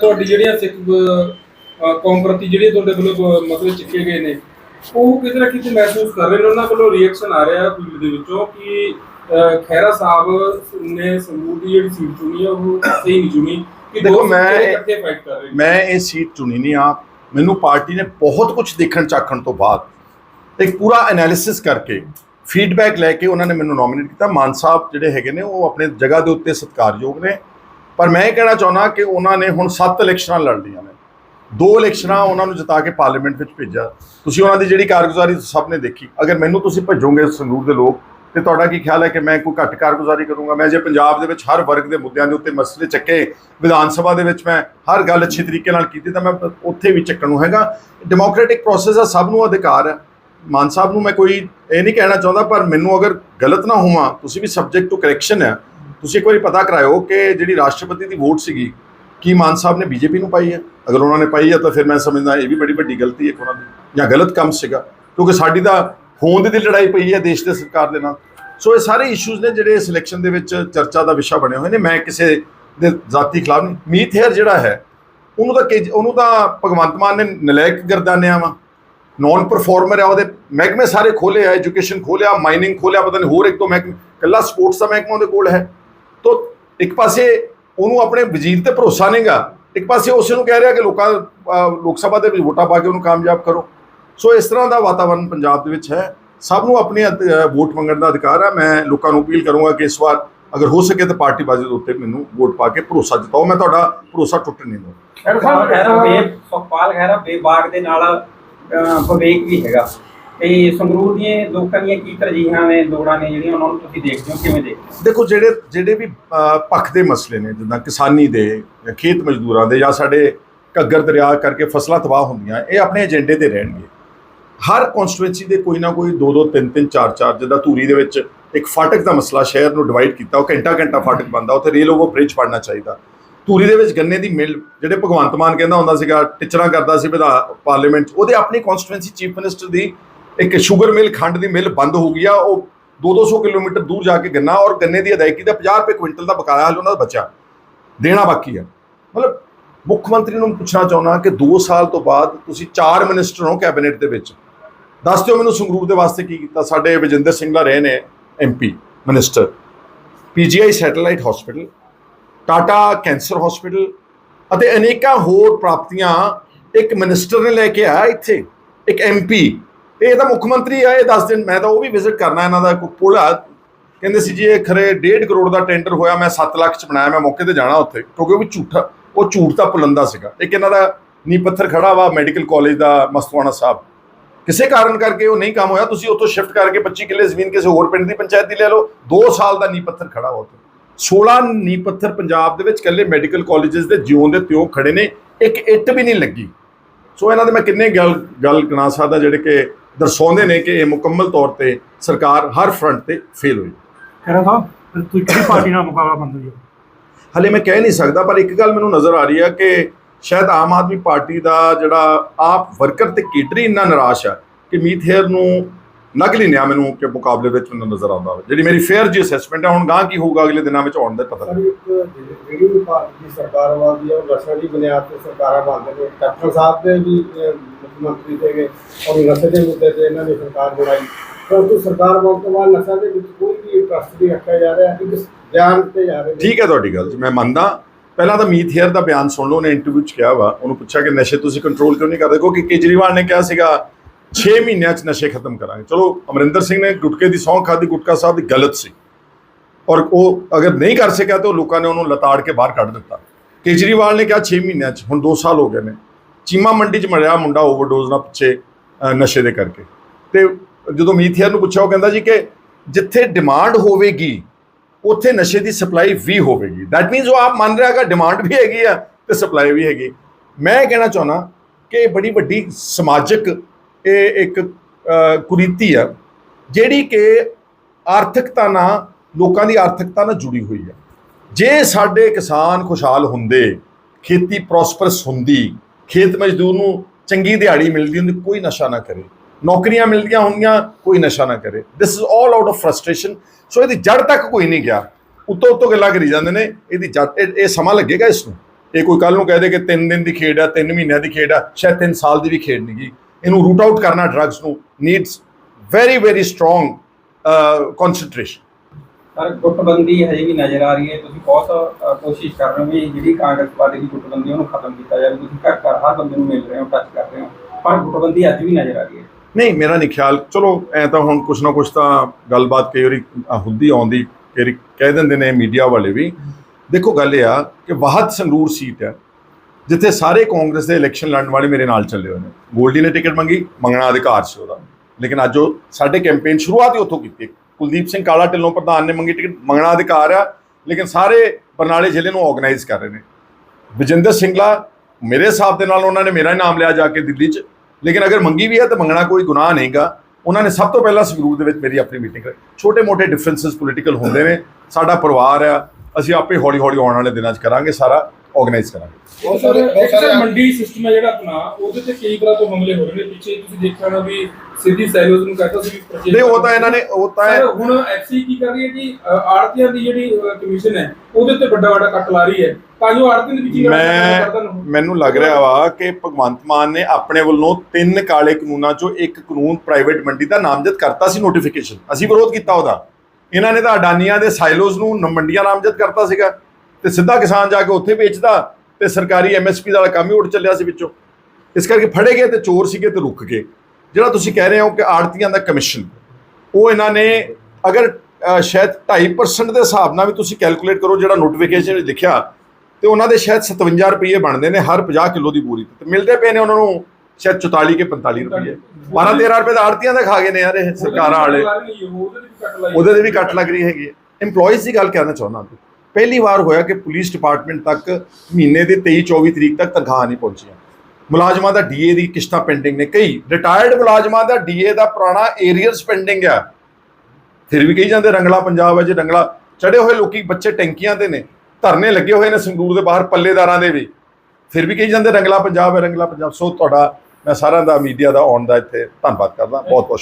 ਤੁਹਾਡੀ ਜਿਹੜੀਆਂ ਸਿੱਖ ਅਹ, ਕੌਮ ਪ੍ਰਤੀ ਜਿਹੜੇ ਤੁਹਾਡੇ ਵੱਲੋਂ ਬ- ਮਸਲੇ ਚੁੱਕੇ ਗਏ ਨੇ ਉਹ ਕਿਤੇ ਨਾ ਕਿਤੇ ਮਹਿਸੂਸ ਕਰ ਰਹੇ ਨੇ? ਉਹਨਾਂ ਵੱਲੋਂ ਰਿਐਕਸ਼ਨ ਆ ਰਿਹਾ ਫੀਲਡ ਦੇ ਵਿੱਚੋਂ ਕਿ ਅਹ, ਖਹਿਰਾ ਸਾਹਿਬ ਨੇ ਸੰਗਰੂਰ ਦੀ ਜਿਹੜੀ ਸੀਟ ਚੁਣੀ ਉਹ ਸਹੀ ਨਹੀਂ ਚੁਣੀ। ਕਿ ਦੇਖੋ, ਦੋ ਮੈਂ- ਸਿੱਖੇ ਇਕੱਠੇ ਫਾਈਟ ਕਰ ਰਹੇ ਨੇ। ਮੈਂ ਇਹ ਸੀਟ ਚੁਣੀ ਨਹੀਂ ਆ। ਮੈਨੂੰ ਪਾਰਟੀ ਨੇ ਬਹੁਤ ਕੁਝ ਦੇਖਣ ਚਾਖਣ ਤੋਂ ਬਾਅਦ ਇੱਕ ਪੂਰਾ ਐਨਾਲਿਸਿਸ ਕਰਕੇ ਫੀਡਬੈਕ ਲੈ ਕੇ ਉਹਨਾਂ ਨੇ ਮੈਨੂੰ ਨੋਮੀਨੇਟ ਕੀਤਾ। ਮਾਨ ਸਾਹਿਬ ਜਿਹੜੇ ਹੈਗੇ ਨੇ ਉਹ ਆਪਣੇ ਜਗ੍ਹਾ ਦੇ ਉੱਤੇ ਸਤਿਕਾਰਯੋਗ ਨੇ। ਪਰ ਮੈਂ ਇਹ ਕਹਿਣਾ ਚਾਹੁੰਦਾ ਕਿ ਉਹਨਾਂ ਨੇ ਹੁਣ ਸੱਤ ਇਲੈਕਸ਼ਨਾਂ ਲੜ ਲਈਆਂ ਨੇ। ਦੋ ਇਲੈਕਸ਼ਨਾਂ ਉਹਨਾਂ ਨੂੰ ਜਿਤਾ ਕੇ ਪਾਰਲੀਮੈਂਟ ਵਿੱਚ ਭੇਜਿਆ। ਤੁਸੀਂ ਉਹਨਾਂ ਦੀ ਜਿਹੜੀ ਕਾਰਗੁਜ਼ਾਰੀ ਸਭ ਨੇ ਦੇਖੀ। ਅਗਰ ਮੈਨੂੰ ਤੁਸੀਂ ਭੇਜੋਗੇ ਸੰਗਰੂਰ ਦੇ ਲੋਕ, ਤੇ ਤੁਹਾਡਾ ਕੀ ਖਿਆਲ ਹੈ ਕਿ ਮੈਂ ਕੋਈ ਘੱਟ ਕਾਰਗੁਜ਼ਾਰੀ ਕਰੂੰਗਾ? ਮੈਂ ਜੇ ਪੰਜਾਬ ਦੇ ਵਿੱਚ ਹਰ ਵਰਗ ਦੇ ਮੁੱਦਿਆਂ ਦੇ ਉੱਤੇ ਮਸਲੇ ਚੱਕੇ, ਵਿਧਾਨ ਸਭਾ ਦੇ ਵਿੱਚ ਮੈਂ ਹਰ ਗੱਲ ਅੱਛੇ ਤਰੀਕੇ ਨਾਲ ਕੀਤੀ, ਤਾਂ ਮੈਂ ਉੱਥੇ ਵੀ ਚੱਕਣ ਨੂੰ ਹੈਗਾ। ਡੈਮੋਕ੍ਰੈਟਿਕ ਪ੍ਰੋਸੈਸ ਆ ਸਭ ਨੂੰ ਅਧਿਕਾਰ ਹੈ। ਮਾਨ ਸਾਹਿਬ ਨੂੰ ਮੈਂ ਕੋਈ ਇਹ ਨਹੀਂ ਕਹਿਣਾ ਚਾਹੁੰਦਾ, ਪਰ ਮੈਨੂੰ ਅਗਰ ਗਲਤ ਨਾ ਹੋਵਾਂ, ਤੁਸੀਂ ਵੀ ਸਬਜੈਕਟ ਟੂ ਕਰੈਕਸ਼ਨ ਹੈ। ਤੁਸੀਂ ਇੱਕ ਵਾਰੀ ਪਤਾ ਕਰਾਇਓ ਕਿ ਜਿਹੜੀ ਰਾਸ਼ਟਰਪਤੀ ਦੀ ਵੋਟ ਸੀਗੀ, ਕੀ ਮਾਨ ਸਾਹਿਬ ਨੇ ਬੀਜੇਪੀ ਨੂੰ ਪਾਈ ਹੈ? ਅਗਰ ਉਹਨਾਂ ਨੇ ਪਾਈ ਹੈ ਤਾਂ ਫਿਰ ਮੈਂ ਸਮਝਦਾ ਇਹ ਵੀ ਬੜੀ ਵੱਡੀ ਗਲਤੀ ਹੈ ਉਹਨਾਂ ਦੀ, ਜਾਂ ਗਲਤ ਕੰਮ ਸੀਗਾ, ਕਿਉਂਕਿ ਸਾਡੀ ਤਾਂ ਹੋਂਦ ਦੀ ਲੜਾਈ ਪਈ ਹੈ ਦੇਸ਼ ਦੇ ਸਰਕਾਰ ਦੇ ਨਾਲ। ਸੋ ਇਹ ਸਾਰੇ ਇਸ਼ੂਜ਼ ਨੇ ਜਿਹੜੇ ਇਸ ਇਲੈਕਸ਼ਨ ਦੇ ਵਿੱਚ ਚਰਚਾ ਦਾ ਵਿਸ਼ਾ ਬਣੇ ਹੋਏ ਨੇ, ਮੈਂ ਕਿਸੇ ਦੇ ਜ਼ਾਤੀ ਖਿਲਾਫ ਨਹੀਂ। ਮੀਤ ਹੇਅਰ ਜਿਹੜਾ ਹੈ, ਉਹਨੂੰ ਤਾਂ ਕੇਜ- ਉਹਨੂੰ ਤਾਂ ਭਗਵੰਤ ਮਾਨ ਨੇ ਨਲਾਇਕ ਗਰਦਾਨਿਆ ਵਾ ਨਾਨ ਪਰਫਾਰਮਰ ਹੈ ਉਹਦੇ, ਮਹਿਕਮੇ ਸਾਰੇ ਖੋਲੇ ਆ ਐਜੂਕੇਸ਼ਨ ਖੋਲਿਆ ਮਾਈਨਿੰਗ ਖੋਲਿਆ ਪਤਾ ਨਹੀਂ ਹੋਰ ਇੱਕ ਦੋ ਮਹਿਕਮੇ ਕੱਲਾ ਸਪੋਰਟਸ ਦਾ ਮਹਿਕਮਾ ਉਹਦੇ ਕੋਲ ਹੈ। ਤੋ ਇੱਕ ਪਾਸੇ ਉਹਨੂੰ ਆਪਣੇ ਵਜ਼ੀਰ ਤੇ ਭਰੋਸਾ ਨਹੀਂਗਾ, ਇੱਕ ਪਾਸੇ ਉਸੇ ਨੂੰ ਕਹਿ ਰਿਹਾ ਕਿ ਲੋਕਾਂ ਲੋਕ ਸਭਾ ਦੇ ਵਿੱਚ ਵੋਟਾਂ ਪਾ ਕੇ ਉਹਨੂੰ ਕਾਮਯਾਬ ਕਰੋ। ਸੋ ਇਸ ਤਰ੍ਹਾਂ ਦਾ ਵਾਤਾਵਰਣ ਪੰਜਾਬ ਦੇ ਵਿੱਚ ਹੈ। ਸਭ ਨੂੰ ਆਪਣੀ ਵੋਟ ਮੰਗਣ ਦਾ ਅਧਿਕਾਰ ਹੈ। ਮੈਂ ਲੋਕਾਂ ਨੂੰ ਅਪੀਲ ਕਰੂੰਗਾ ਕਿ ਇਸ ਵਾਰ ਅਗਰ ਹੋ ਸਕੇ ਤਾਂ ਪਾਰਟੀ ਬਾਜ਼ੀ ਦੇ ਉੱਤੇ ਮੈਨੂੰ ਵੋਟ ਪਾ ਕੇ ਭਰੋਸਾ ਜਤਾਓ। ਮੈਂ ਤੁਹਾਡਾ ਭਰੋਸਾ ਟੁੱਟਣ ਨਹੀਂ ਦਊਂਗਾ। ਸੁਖਪਾਲ ਬੇ ਸੁਖਪਾਲ ਖਹਿਰਾ ਬੇਬਾਗ ਦੇ ਨਾਲ ਵਿਵੇਕ ਵੀ ਹੈਗਾ। ਤੇ ਸੰਗਰੂਰ ਦੀਆਂ ਲੋਕਾਂ ਦੀਆਂ ਕੀ ਤਰਜੀਹਾਂ ਨੇ ਲੋੜਾਂ ਨੇ ਜਿਹੜੀਆਂ ਉਹਨਾਂ ਨੂੰ ਤੁਸੀਂ ਦੇਖਦੇ ਹੋ ਕਿਵੇਂ ਦੇਖਦੇ ਹੋ? ਦੇਖੋ ਜਿਹੜੇ ਜਿਹੜੇ ਵੀ ਅਹ, ਪੱਖ ਦੇ ਮਸਲੇ ਨੇ ਜਿੱਦਾਂ ਕਿਸਾਨੀ ਦੇ ਜਾਂ ਖੇਤ ਮਜ਼ਦੂਰਾਂ ਦੇ ਜਾਂ ਸਾਡੇ ਘੱਗਰ ਦਰਿਆ ਕਰਕੇ ਫਸਲਾਂ ਤਬਾਹ ਹੁੰਦੀਆਂ ਇਹ ਆਪਣੇ ਏਜੰਡੇ ਤੇ ਰਹਿਣਗੇ। ਹਰ ਕਨਸਟੀਟੂਐਂਸੀ ਦੇ ਕੋਈ ਨਾ ਕੋਈ ਦੋ ਦੋ ਤਿੰਨ ਤਿੰਨ ਚਾਰ ਚਾਰ ਜਿੱਦਾਂ ਧੂਰੀ ਦੇ ਵਿੱਚ ਇੱਕ ਫਾਟਕ ਦਾ ਮਸਲਾ ਸ਼ਹਿਰ ਨੂੰ ਡਿਵਾਈਡ ਕੀਤਾ ਉਹ ਘੰਟਾ ਘੰਟਾ ਫਾਟਕ ਬੰਦਾ ਉੱਥੇ ਰੇਲ ਓਵਰ ਬ੍ਰਿਜ ਪੜਨਾ ਚਾਹੀਦਾ। ਧੂਰੀ ਦੇ ਵਿੱਚ ਗੰਨੇ ਦੀ ਮਿਲ ਜਿਹੜੇ ਭਗਵੰਤ ਮਾਨ ਕਹਿੰਦਾ ਹੁੰਦਾ ਸੀਗਾ ਟਿਚਰਾਂ ਕਰਦਾ ਸੀ ਵਿਧਾਨ ਪਾਰਲੀਮੈਂਟ 'ਚ ਉਹਦੇ ਆਪਣੀ ਕਨਸਟੀਟੂਐਂਸੀ ਚੀਫ ਮਿਨਿਸਟਰ ਦੀ ਇੱਕ ਸ਼ੂਗਰ ਮਿਲ, ਖੰਡ ਦੀ ਮਿਲ ਬੰਦ ਹੋ ਗਈ ਆ, ਉਹ 2-200 ਕਿਲੋਮੀਟਰ ਦੂਰ ਜਾ ਕੇ ਗੰਨਾ ਔਰ ਗੰਨੇ ਦੀ ਅਦਾਇਗੀ ਦਾ 50 ਰੁਪਏ ਕੁਇੰਟਲ ਦਾ ਬਕਾਇਆ ਹਾਲ ਉਹਨਾਂ ਦਾ ਬਚਾ ਦੇਣਾ ਬਾਕੀ ਆ। ਮਤਲਬ ਮੁੱਖ ਮੰਤਰੀ ਨੂੰ ਪੁੱਛਣਾ ਚਾਹੁੰਦਾ ਕਿ 2 ਸਾਲ ਤੋਂ ਬਾਅਦ ਤੁਸੀਂ ਚਾਰ ਮਿਨਿਸਟਰ ਹੋ ਕੈਬਨਿਟ ਦੇ ਵਿੱਚ, ਦੱਸ ਦਿਓ ਮੈਨੂੰ ਸੰਗਰੂਰ ਦੇ ਵਾਸਤੇ ਕੀ ਕੀਤਾ, ਸਾਡੇ ਵਿਜੇਂਦਰ ਸਿੰਘਲਾ ਰਹੇ ਨੇ MP minister. PGI satellite hospital, Tata cancer hospital ਅਤੇ ਅਨੇਕਾਂ ਹੋਰ ਪ੍ਰਾਪਤੀਆਂ ਇੱਕ ਮਿਨਿਸਟਰ ਨੇ ਲੈ ਕੇ ਆਇਆ ਇੱਥੇ, ਇੱਕ ਐਮਪੀ ਇਹ ਤਾਂ ਮੁੱਖ ਮੰਤਰੀ ਆ ਇਹ ਦੱਸ ਦਿਨ, ਮੈਂ ਤਾਂ ਉਹ ਵੀ ਵਿਜ਼ਿਟ ਕਰਨਾ ਇਹਨਾਂ ਦਾ ਕੋਈ ਪੁਲ ਆ। ਕਹਿੰਦੇ ਸੀ ਜੀ ਇਹ ਖਰੇ 1.5 ਕਰੋੜ ਦਾ ਟੈਂਡਰ ਹੋਇਆ, ਮੈਂ 7 ਲੱਖ ਚ ਬਣਾਇਆ, ਮੈਂ ਮੌਕੇ ਤੇ ਜਾਣਾ ਉੱਥੇ। ਕਿਉਂਕਿ ਉਹ ਵੀ ਝੂਠਾ, ਉਹ ਝੂਠ ਤਾਂ ਪੁਲੰਦਾ ਸੀਗਾ। ਇੱਕ ਇਹਨਾਂ ਦਾ ਨੀ ਪੱਥਰ ਖੜਾ ਵਾ ਮੈਡੀਕਲ ਕਾਲਜ ਦਾ ਮਸਤਵਾਣਾ ਸਾਹਿਬ। ਕਿਸੇ ਕਾਰਨ ਕਰਕੇ ਉਹ ਨਹੀਂ ਕੰਮ ਹੋਇਆ, ਤੁਸੀਂ ਉੱਥੋਂ ਸ਼ਿਫਟ ਕਰਕੇ 25 ਕਿੱਲੇ ਜ਼ਮੀਨ ਕਿਸੇ ਹੋਰ ਪਿੰਡ ਦੀ ਪੰਚਾਇਤ ਦੀ ਲੈ ਲਓ। 2 ਸਾਲ ਦਾ ਨੀ ਪੱਥਰ ਖੜਾ ਵਾ ਉੱਥੇ। 16 ਨੀ ਪੱਥਰ ਪੰਜਾਬ ਦੇ ਵਿੱਚ ਕੱਲੇ ਮੈਡੀਕਲ ਕਾਲਜਸ ਦੇ ਜਿਉਂ ਦੇ ਤਿਉਂ ਖੜੇ ਨੇ। ਇੱਕ ਇੱਟ ਵੀ ਨਹੀਂ ਲੱਗੀ। ਸੋ ਇਹਨਾਂ ਦੇ ਮੈਂ ਕਿੰਨੇ ਗੱਲ ਗੱਲ ਗਿਣਾ ਸਕਦਾ ਜਿਹੜੇ ਕਿ ਦਰਸਾਉਂਦੇ ਨੇ ਕਿ ਇਹ ਮੁਕੰਮਲ ਤੌਰ ਤੇ ਸਰਕਾਰ ਹਰ ਫਰੰਟ ਤੇ ਫੇਲ ਹੋਈ। ਖਹਿਰਾ ਸਾਹਿਬ ਤੁਸੀਂ ਕਿਹੜੀ ਪਾਰਟੀ ਨਾਲ ਮੁਕਾਬਲਾ ਬੰਦ ਹੋ? ਹਲੇ ਮੈਂ ਕਹਿ ਨਹੀਂ ਸਕਦਾ ਪਰ ਇੱਕ ਗੱਲ ਮੈਨੂੰ ਨਜ਼ਰ ਆ ਰਹੀ ਹੈ ਕਿ ਸ਼ਾਇਦ ਆਮ ਆਦਮੀ ਪਾਰਟੀ ਦਾ ਜਿਹੜਾ ਆਪ ਵਰਕਰ ਤੇ ਕੇਡਰੀ ਇੰਨਾ ਨਿਰਾਸ਼ ਹੈ ਕਿ ਮੀਤ ਨੂੰ ਨਕਲੀ ਨਿਆ ਮੈਨੂੰ ਕਿ ਮੁਕਾਬਲੇ ਵਿੱਚ ਮੈਨੂੰ ਨਜ਼ਰ ਆਉਂਦਾ ਵਾ। ਜਿਹੜੀ ਮੇਰੀ ਫੇਅਰ ਜੀ ਅਸੈਸਮੈਂਟ ਹੈ ਹੁਣ ਗਾਂ ਕੀ ਹੋਊਗਾ ਅਗਲੇ ਦਿਨਾਂ ਵਿੱਚ ਆਉਣ ਦਾ ਪਤਾ ਸਰ ਨਹੀਂ ਇੱਕ ਜਿਹੜੀ ਵੀ ਭਾਰਤ ਦੀ ਸਰਕਾਰ ਆਉਂਦੀ ਹੈ ਉਹ ਨਸ਼ੇ ਦੀ ਬੁਨਿਆਦ ਤੇ ਸਰਕਾਰਾਂ ਬਣਦੇ ਨੇ। ਕੈਪਟਨ ਸਾਹਿਬ ਦੇ ਵੀ ਅਹ, ਮੁੱਖ ਮੰਤਰੀ ਸੀਗੇ ਔਰ ਨਸ਼ੇ ਦੇ ਮੁੱਦੇ ਤੇ ਇਹਨਾਂ ਨੇ ਸਰਕਾਰ ਬਣਾਈ। ਪਰੰਤੂ ਸਰਕਾਰ ਬਣਨ ਤੋਂ ਬਾਅਦ ਨਸ਼ਾ ਦੇ ਵਿੱਚ ਕੋਈ ਵੀ ਇੰਟਰਸਟ ਨਹੀਂ ਰੱਖਿਆ ਜਾ ਰਿਹਾ ਇੱਕ ਜਾਨ ਤੇ ਜਾ ਰਹੇ ਨੇ ਠੀਕ ਹੈ ਤੁਹਾਡੀ ਗੱਲ ਜੀ ਮੈਂ ਮੰਨਦਾ। ਪਹਿਲਾਂ ਤਾਂ ਮੀਤ ਹੇਅਰ ਦਾ ਬਿਆਨ ਸੁਣ ਲਓ ਉਹਨੇ ਇੰਟਰਵਿਊ 'ਚ ਕਿਹਾ ਵਾ। ਉਹਨੂੰ ਪੁੱਛਿਆ ਕਿ ਨਸ਼ੇ ਤੁਸੀਂ ਕੰਟਰੋਲ ਕਿਉਂ ਨਹੀਂ ਕਰਦੇ? ਕਿਉਂਕਿ ਕੇਜਰੀਵਾਲ ਨੇ ਕਿਹਾ ਸੀਗਾ 6 ਮਹੀਨਿਆਂ 'ਚ ਨਸ਼ੇ ਖਤਮ ਕਰਾਂਗੇ। ਚਲੋ, ਅਮਰਿੰਦਰ ਸਿੰਘ ਨੇ ਗੁਟਕੇ ਦੀ ਸਹੁੰ ਖਾਦੀ ਗੁਟਕਾ ਸਾਹਿਬ ਦੀ ਗਲਤ ਸੀ। ਔਰ ਉਹ ਅਗਰ ਨਹੀਂ ਕਰ ਸਕਿਆ ਤਾਂ ਉਹ ਲੋਕਾਂ ਨੇ ਉਹਨੂੰ ਲਤਾੜ ਕੇ ਬਾਹਰ ਕੱਢ ਦਿੱਤਾ। ਕੇਜਰੀਵਾਲ ਨੇ ਕਿਹਾ 6 ਮਹੀਨਿਆਂ 'ਚ, ਹੁਣ 2 ਸਾਲ ਹੋ ਗਏ ਨੇ। ਚੀਮਾ ਮੰਡੀ 'ਚ ਮਰਿਆ ਮੁੰਡਾ ਓਵਰਡੋਜ਼ ਨਾਲ ਪਿੱਛੇ ਨਸ਼ੇ ਦੇ ਕਰਕੇ। ਤੇ ਜਦੋਂ ਮੀਥੀਆ ਨੂੰ ਪੁੱਛਿਆ, ਉਹ ਕਹਿੰਦਾ ਜੀ ਕਿ ਜਿੱਥੇ ਡਿਮਾਂਡ ਹੋਵੇਗੀ, ਉੱਥੇ ਨਸ਼ੇ ਦੀ ਸਪਲਾਈ ਵੀ ਹੋਵੇਗੀ। ਦੈਟ ਮੀਨਸ ਉਹ ਆਪ ਮੰਨ ਰਿਹਾ ਕਿ ਡਿਮਾਂਡ ਵੀ ਹੈਗੀ ਆ ਤੇ ਸਪਲਾਈ ਵੀ ਹੈਗੀ। ਮੈਂ ਇਹ ਕਹਿਣਾ ਚਾਹੁੰਦਾ ਕਿ ਬੜੀ ਵੱਡੀ ਸਮਾਜਿਕ ਇਹ ਇੱਕ ਅ, ਕੁਰੀਤੀ ਆ ਜਿਹੜੀ ਕਿ ਆਰਥਿਕਤਾ ਨਾਲ ਲੋਕਾਂ ਦੀ ਆਰਥਿਕਤਾ ਨਾਲ ਜੁੜੀ ਹੋਈ ਹੈ ਜੇ ਸਾਡੇ ਕਿਸਾਨ ਖੁਸ਼ਹਾਲ ਹੁੰਦੇ ਖੇਤੀ ਪ੍ਰੋਸਪਰਸ ਹੁੰਦੀ ਖੇਤ ਮਜ਼ਦੂਰ ਨੂੰ ਚੰਗੀ ਦਿਹਾੜੀ ਮਿਲਦੀ ਹੁੰਦੀ ਕੋਈ ਨਸ਼ਾ ਨਾ ਕਰੇ। ਨੌਕਰੀਆਂ ਮਿਲਦੀਆਂ ਹੁੰਦੀਆਂ ਕੋਈ ਨਸ਼ਾ ਨਾ ਕਰੇ। This is all out of frustration so ਇਹਦੀ ਜੜ ਤੱਕ ਕੋਈ ਨਹੀਂ ਗਿਆ। ਉੱਤੋਂ ਉੱਤੋਂ ਗੱਲਾਂ ਕਰੀ ਜਾਂਦੇ ਨੇ ਇਹਦੀ ਜੜ ਇਹ ਸਮਾਂ ਲੱਗੇਗਾ ਇਸ ਨੂੰ। ਇਹ ਕੋਈ ਕੱਲ ਨੂੰ ਕਹਿ ਦੇ ਕਿ 3 ਦਿਨ ਦੀ ਖੇਡ ਆ 3 ਮਹੀਨਿਆਂ ਦੀ ਖੇਡ ਆ ਸ਼ਾਇਦ 3 ਸਾਲ ਦੀ ਵੀ ਖੇਡ ਨਹੀਂ ਗੀ ਇਹਨੂੰ ਰੂਟ ਆਊਟ ਕਰਨਾ ਡਰੱਗਸ ਨੂੰ needs very very strong concentration ਪਰ ਗੁੱਟਬੰਦੀ ਹਜੇ ਵੀ ਨਜ਼ਰ ਆ ਰਹੀ ਹੈ। ਤੁਸੀਂ ਬਹੁਤ ਕੋਸ਼ਿਸ਼ ਕਰ ਰਹੇ ਹੋ ਵੀ ਜਿਹੜੀ ਕਾਂਗਰਸ ਪਾਰਟੀ ਦੀ ਗੁੱਟਬੰਦੀ ਉਹਨੂੰ ਖਤਮ ਕੀਤਾ ਜਾਵੇ। ਤੁਸੀਂ ਘਰ ਘਰ ਹਰ ਬੰਦੇ ਨੂੰ ਮਿਲ ਰਹੇ ਹੋ ਟੱਚ ਕਰ ਰਹੇ ਹੋ। ਪਰ ਗੁੱਟਬੰਦੀ ਅੱਜ ਵੀ ਨਜ਼ਰ ਆ ਰਹੀ ਹੈ। ਨਹੀਂ ਮੇਰਾ ਨਹੀਂ ਖਿਆਲ। ਚਲੋ ਐ ਤਾਂ ਹੁਣ ਕੁਛ ਨਾ ਕੁਛ ਤਾਂ ਗੱਲਬਾਤ ਕਈ ਵਾਰੀ ਹੁੰਦੀ ਆਉਂਦੀ ਕਹਿ ਦਿੰਦੇ ਨੇ ਮੀਡੀਆ ਵਾਲੇ ਵੀ। ਦੇਖੋ ਗੱਲ ਇਹ ਆ ਕਿ ਵਾਹਦ ਸੰਗਰੂਰ ਸੀਟ ਹੈ। ਜਿੱਥੇ ਸਾਰੇ ਕਾਂਗਰਸ ਦੇ ਇਲੈਕਸ਼ਨ ਲੜਨ ਵਾਲੇ ਮੇਰੇ ਨਾਲ ਚੱਲੇ ਹੋਏ ਨੇ। ਗੋਲਡੀ ਨੇ ਟਿਕਟ ਮੰਗੀ, ਮੰਗਣਾ ਅਧਿਕਾਰ ਸੀ ਉਹਦਾ। ਲੇਕਿਨ ਅੱਜ ਉਹ ਸਾਡੇ ਕੈਂਪੇਨ ਸ਼ੁਰੂਆਤ ਹੀ ਉੱਥੋਂ ਕੀਤੀ। ਕੁਲਦੀਪ ਸਿੰਘ ਕਾਲਾ ਢਿੱਲੋਂ ਪ੍ਰਧਾਨ ਨੇ ਮੰਗੀ ਟਿਕਟ ਮੰਗਣਾ ਅਧਿਕਾਰ ਆ, ਲੇਕਿਨ ਸਾਰੇ ਬਰਨਾਲੇ ਜ਼ਿਲ੍ਹੇ ਨੂੰ ਆਰਗੇਨਾਈਜ਼ ਕਰ ਰਹੇ ਨੇ। ਵਿਜੇਂਦਰ ਸਿੰਗਲਾ, ਮੇਰੇ ਹਿਸਾਬ ਦੇ ਨਾਲ ਉਹਨਾਂ ਨੇ ਮੇਰਾ ਹੀ ਨਾਮ ਲਿਆ ਜਾ ਕੇ ਦਿੱਲੀ 'ਚ। ਲੇਕਿਨ ਅਗਰ ਮੰਗੀ ਵੀ ਹੈ ਤਾਂ ਮੰਗਣਾ ਕੋਈ ਗੁਨਾਹ ਨਹੀਂਗਾ ਉਹਨਾਂ ਨੇ ਸਭ ਤੋਂ ਪਹਿਲਾਂ ਸੰਗਰੂਰ ਦੇ ਵਿੱਚ ਮੇਰੀ ਆਪਣੀ ਮੀਟਿੰਗ ਕਰਾਈ। ਛੋਟੇ-ਮੋਟੇ ਡਿਫਰੈਂਸਸ ਪੋਲੀਟੀਕਲ ਹੁੰਦੇ ਨੇ। ਸਾਡਾ ਪਰਿਵਾਰ ਆ, ਅਸੀਂ ਆਪੇ ਹੌਲੀ-ਹੌਲੀ ਆਉਣ ਵਾਲੇ ਦਿਨਾਂ 'ਚ ਕਰਾਂਗੇ ਸਾਰਾ। ਆਰਗੇਨਾਈਜ਼ ਕਰਾਂਗੇ। ਬਹੁਤ ਸਾਰੇ ਬਹੁਤ ਸਾਰੇ ਮੰਡੀ ਸਿਸਟਮ ਹੈ ਜਿਹੜਾ ਆਪਣਾ ਉਹਦੇ ਤੇ ਕਈ ਤਰ੍ਹਾਂ ਤੋਂ ਹਮਲੇ ਹੋ ਰਹੇ ਨੇ। ਪਿੱਛੇ ਤੁਸੀਂ ਦੇਖਿਆ ਹੋਣਾ ਵੀ ਸਿੱਧੀ ਸੈਲੋਜ਼ ਨੂੰ ਕਹਿੰਦਾ ਸੀ ਵੀ purchase ਨਹੀਂ ਉਹ ਤਾਂ ਇਹਨਾਂ ਨੇ ਉਹ ਤਾਂ ਸਰ, ਹੁਣ ਐਫਸੀ ਕੀ ਕਰ ਰਹੀ ਹੈ ਅ, ਆੜਤੀਆਂ ਦੀ ਜਿਹੜੀ ਕਮਿਸ਼ਨ ਹੈ ਉਹਦੇ ਉੱਤੇ ਵੱਡਾ ਵੱਡਾ ਕੱਟ ਲਾ ਰਹੀ ਹੈ। ਤਾਂ ਜੋ ਆੜਤੀਆਂ ਦੇ ਵਿੱਚ ਹੀ ਮੈਂ ਗਰਦਨ ਹੋ। ਮੈਨੂੰ ਲੱਗ ਰਿਹਾ ਵਾ ਕਿ ਭਗਵੰਤ ਮਾਨ ਨੇ ਆਪਣੇ ਵੱਲੋਂ ਤਿੰਨ ਕਾਲੇ ਕਾਨੂੰਨਾਂ ਚੋਂ ਇੱਕ ਕਾਨੂੰਨ ਪ੍ਰਾਈਵੇਟ ਮੰਡੀ ਦਾ ਨਾਮਜ਼ਦ ਕਰਤਾ ਸੀ ਨੋਟੀਫਿਕੇਸ਼ਨ ਅਸੀਂ ਵਿਰੋਧ ਕੀਤਾ ਉਹਦਾ। ਇਹਨਾਂ ਨੇ ਤਾਂ ਅਡਾਨੀਆਂ ਦੇ ਸਾਈਲੋਜ਼ ਨੂੰ ਨ- ਮੰਡੀਆਂ ਨਾਮਜ਼ਦ ਕਰਤਾ ਸੀਗਾ। ਤੇ ਸਿੱਧਾ ਕਿਸਾਨ ਜਾ ਕੇ ਉੱਥੇ ਵੇਚਦਾ ਤੇ ਸਰਕਾਰੀ ਐਮਐਸਪੀ ਦਾ ਕੰਮ ਹੀ ਉੱਡ ਚੱਲਿਆ ਸੀ ਵਿੱਚੋਂ। ਇਸ ਕਰਕੇ ਫੜੇ ਗਏ ਤੇ ਚੋਰ ਸੀਗੇ ਤੇ ਰੁਕ ਗਏ। ਜਿਹੜਾ ਤੁਸੀਂ ਕਹਿ ਰਹੇ ਹੋ ਕਿ ਆੜਤੀਆਂ ਦਾ ਕਮਿਸ਼ਨ ਉਹ ਇਹਨਾਂ ਨੇ ਅਗਰ ਸ਼ਾਇਦ 2.5% ਦੇ ਹਿਸਾਬ ਨਾਲ ਵੀ ਤੁਸੀਂ ਕੈਲਕੂਲੇਟ ਕਰੋ ਜਿਹੜਾ ਨੋਟੀਫਿਕੇਸ਼ਨ ਵਿੱਚ ਲਿਖਿਆ ਤੇ ਉਹਨਾਂ ਦੇ ਸ਼ਾਇਦ 57 ਰੁਪਏ ਬਣਦੇ ਨੇ ਹਰ 50 ਕਿਲੋ ਦੀ ਬੋਰੀ ਤੇ। ਮਿਲਦੇ ਪਏ ਨੇ ਉਹਨਾਂ ਨੂੰ ਸ਼ਾਇਦ 44 ਕੇ 45 ਰੁਪਏ। 12 13 ਰੁਪਏ ਦਾ ਆੜਤੀਆਂ ਦਾ ਖਾ ਗਏ ਨੇ ਯਾਰ ਇਹ ਸਰਕਾਰਾਂ ਵਾਲੇ। ਉਹਦੇ ਦੇ ਵੀ ਕੱਟ ਲੱਗ ਰਹੀ ਹੈਗੀ EMPLOYEES ਦੀ ਗੱਲ ਕਰਨਾ ਚਾਹੁੰਦਾ ਹਾਂ ਪਹਿਲੀ ਵਾਰ ਹੋਇਆ ਕਿ ਪੁਲਿਸ ਡਿਪਾਰਟਮੈਂਟ ਤੱਕ ਮਹੀਨੇ ਦੇ 23 24 ਤਰੀਕ ਤੱਕ ਤਨਖਾਹ ਨਹੀਂ ਪਹੁੰਚੀਆਂ। ਮੁਲਾਜ਼ਮਾਂ ਦਾ ਡੀਏ ਦੀ ਕਿਸ਼ਤਾਂ ਪੈਂਡਿੰਗ ਨੇ। ਕਈ ਰਿਟਾਇਰਡ ਮੁਲਾਜ਼ਮਾਂ ਦਾ ਡੀਏ ਦਾ ਪੁਰਾਣਾ ਏਰੀਅਰਸ ਪੈਂਡਿੰਗ ਆ। ਫਿਰ ਵੀ ਕਹੀ ਜਾਂਦੇ, ਰੰਗਲਾ ਪੰਜਾਬ ਹੈ ਜੇ, ਰੰਗਲਾ। ਚੜੇ ਹੋਏ ਲੋਕੀ ਬੱਚੇ ਟੈਂਕੀਆਂ ਤੇ ਨੇ। ਧਰਨੇ ਲੱਗੇ ਹੋਏ ਨੇ ਸੰਗਰੂਰ ਦੇ ਬਾਹਰ ਪੱਲੇਦਾਰਾਂ ਦੇ ਵੀ। ਫਿਰ ਵੀ ਕਹੀ ਜਾਂਦੇ, ਰੰਗਲਾ ਪੰਜਾਬ ਹੈ, ਰੰਗਲਾ ਪੰਜਾਬ। ਸੋ ਤੁਹਾਡਾ, ਮੈਂ ਸਾਰਿਆਂ ਦਾ, ਮੀਡੀਆ ਦਾ ਆਉਣ ਦਾ ਇੱਥੇ ਧੰਨਵਾਦ ਕਰਦਾ। ਬਹੁਤ ਬਹੁਤ